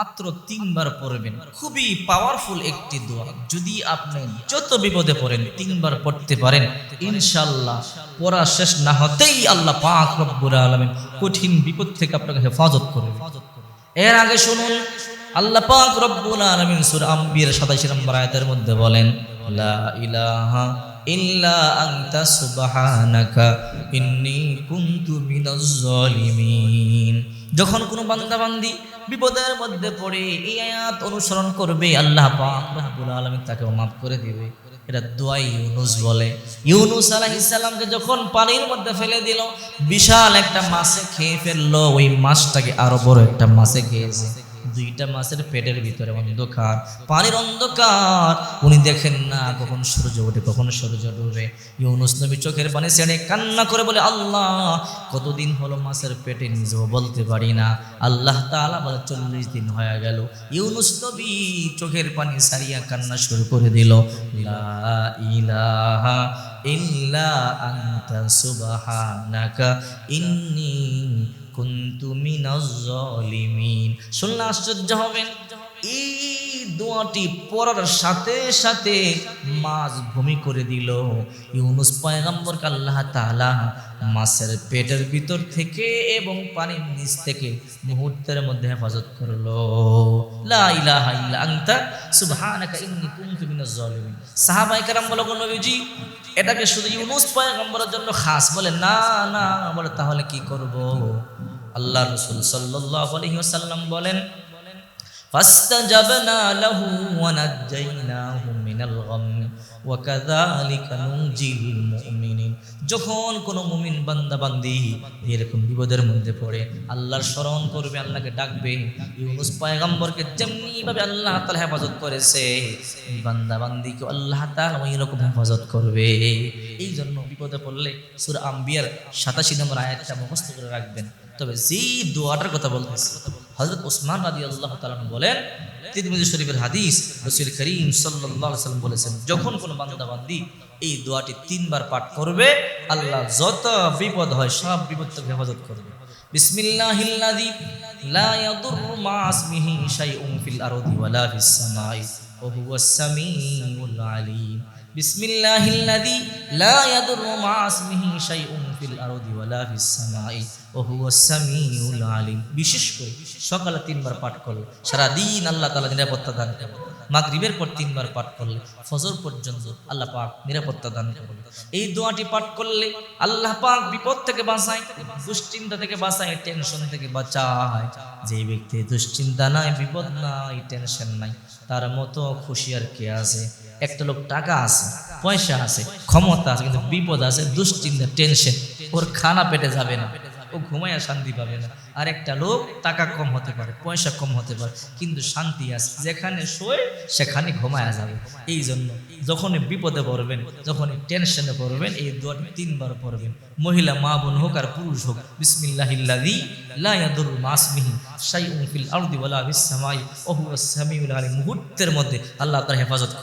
মাত্র তিনবার পড়বেন। খুবই পাওয়ারফুল একটি দোয়া। যদি আপনি যত বিপদে পড়েন তিনবার পড়তে পারেন ইনশাল্লাহ পড়া শেষ না হতেই আল্লাহ পাক রব্বুল আলামিন কঠিন বিপদ থেকে আপনাকে হেফাজত করবে। এর আগে শুনুন, আল্লাহ পাক রব্বুল আলামিন সূরা আম্বিয়ার 27 নম্বর আয়াতের মধ্যে বলেন, লা ইলাহা ইল্লা আনতা সুবহানাকা, ইন্নী কুনতু মিনাজ জালিমিন যখন কোনো বান্দাবান্দি বিপদের মধ্যে পড়ে এই আয়াত অনুসরণ করবে, আল্লাহ পাক রব্বুল আলামিন তাকে মাফ করে দেবে। এটা দোয়াই ইউনুস বলে। ইউনুস আলাইহিস সালামকে যখন পানির মধ্যে ফেলে দিল, বিশাল একটা মাছে খেয়ে ফেলল, ওই মাছটাকে আরও বড় একটা মাছে খেয়েছে। দুইটা মাছের পেটের ভিতরে অন্ধকার, পানির অন্ধকার। উনি দেখেন না, কখন সূর্য ওঠে, কখন সূর্য ডুবে। ইউনুস নবী চোখের পানি ছেড়ে কান্না করে বলে, আল্লাহ, কতদিন হলো মাছের পেটে নিজেও বলতে পারি না। আল্লাহ তাআলা বলে, চল্লিশ দিন হয়ে গেল। ইউনুস নবী চোখের পানি সারিয়া কান্না শুরু করে দিল। ইলাহা ইল্লা আনতা সুবহানাকা ইন্নি কুনতু মিনাজ জালিমিন শুনলে আশ্চর্য হবেন এই দোয়াটি পড়ার সাথে সাথে মাছ ভূমি করে দিল। ইউনুস পয়গম্বরকে আল্লাহ তালা মাছের পেটের ভিতর থেকে এবং পানির নিচ থেকে মুহূর্তের মধ্যে হেফাজত করল। এটাকে শুধু ইউনুস পয়গম্বরের জন্য খাস বলে, না না, বলে, তাহলে কি করব? আল্লাহ রসুল সাল্লাল্লাহু আলাইহি বলেন فاستجبنا له ونجيناه من الغم وكذلك ننجي المؤمنين যখন কোনো মুমিন বান্দা বান্দি এরকম বিপদের মধ্যে পড়ে আল্লাহর স্মরণ করবে আল্লাহকে ডাকবে ইউনুস পয়গম্বরকে যেমনি ভাবে আল্লাহ তাআলা হেফাজত করেছে এই বান্দা বান্দিকে আল্লাহ তাআলা ওই রকম হেফাজত করবে এই জন্য বিপদে পড়লে সূরা আম্বিয়ার 87 নম্বর আয়াতটা মুখস্থ করে রাখবেন তবে যেই দোয়াটার কথা বলতেছি হজরত ওসমান রাজি আল্লাহ বলেন, তিরমিজি শরীফের হাদিস রসুল করিম সাল্লাম বলেছেন, যখন কোনো বান্দা বান্দি এই দোয়াটি তিনবার পাঠ করবে, আল্লাহ যত বিপদ হয় সব বিপদ থেকে হেফাজত করবে। বিসমিল্লাহিল্লাযী বিসমিল্লাহিল্লাযী লা ইয়াদুররু মা ইসমিহি শাইউন ফিল আরদি ওয়ালা ফিস সামাই, ওয়া হুয়াস সামিউল আলীম। বিশেষ করে সকালে তিনবার পাঠ করো সারা দিন আল্লাহ তাআলা নিরাপত্তা দান মাগরিবের পর তিনবার পাঠ করলে ফজর পর্যন্ত আল্লাহ পাক নিরাপত্তা দান করবে এই দোয়াটি পাঠ করলে আল্লাহ পাক বিপদ থেকে বাঁচায়, দুশ্চিন্তা থেকে বাঁচায়, টেনশন থেকে বাঁচায়। যে ব্যক্তি দুশ্চিন্তা নাই, বিপদ নাই, টেনশন নাই, তার মতো খুশি আর কে আছে? একটা লোক টাকা আছে, পয়সা আছে, ক্ষমতা আছে, কিন্তু বিপদ আছে, দুশ্চিন্তা, টেনশন, ওর খানা পেটে যাবে না। ও ঘুমাইয়া শান্তি পাবে না। আর একটা লোক টাকা কম হতে পারে, পয়সা কম হতে পারে, কিন্তু শান্তি আছে। যেখানে শোয়, সেখানে ঘুমায়া যাবে। এই জন্য যখনই বিপদে পড়বেন, যখনই টেনশনে পড়বেন, এই দোয়াটি তিনবার পড়বেন। মহিলা মা বোন হোক আর পুরুষ হোক, বিসমিল্লাহিল্লাযী লা ইয়াদুররু মা ইসমিহি শাইউন ফিল আরদি ওয়ালা ফিস সামাই ওয়া হুয়াস সামিউল আলিম। মুহূর্তের মধ্যে আল্লাহ তার হেফাজত